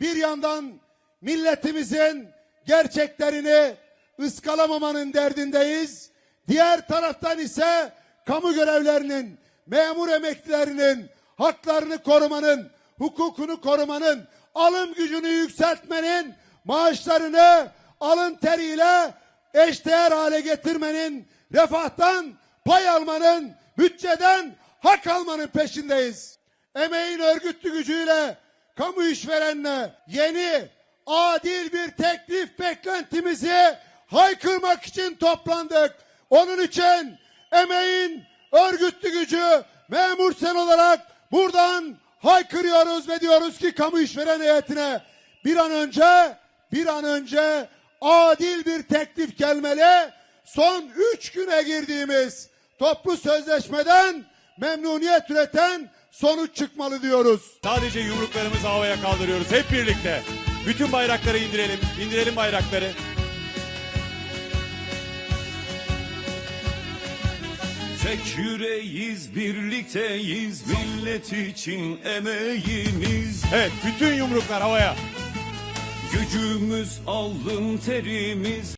Bir yandan milletimizin gerçeklerini ıskalamamanın derdindeyiz. Diğer taraftan ise kamu görevlerinin, memur emeklilerinin haklarını korumanın, hukukunu korumanın, alım gücünü yükseltmenin, maaşlarını alın teriyle eşdeğer hale getirmenin, refahtan pay almanın, bütçeden hak almanın peşindeyiz. Emeğin örgütlü gücüyle, kamu işverenle yeni, adil bir teklif beklentimizi haykırmak için toplandık. Onun için emeğin örgütlü gücü memur sen olarak buradan haykırıyoruz ve diyoruz ki kamu işveren heyetine bir an önce bir an önce adil bir teklif gelmeli. Son üç güne girdiğimiz toplu sözleşmeden memnuniyet üreten sonuç çıkmalı diyoruz. Sadece yumruklarımızı havaya kaldırıyoruz hep birlikte. Bütün bayrakları indirelim, indirelim bayrakları. Tek yüreğiz, birlikteyiz, millet için emeğimiz. Evet, bütün yumruklar havaya. Gücümüz, alın terimiz,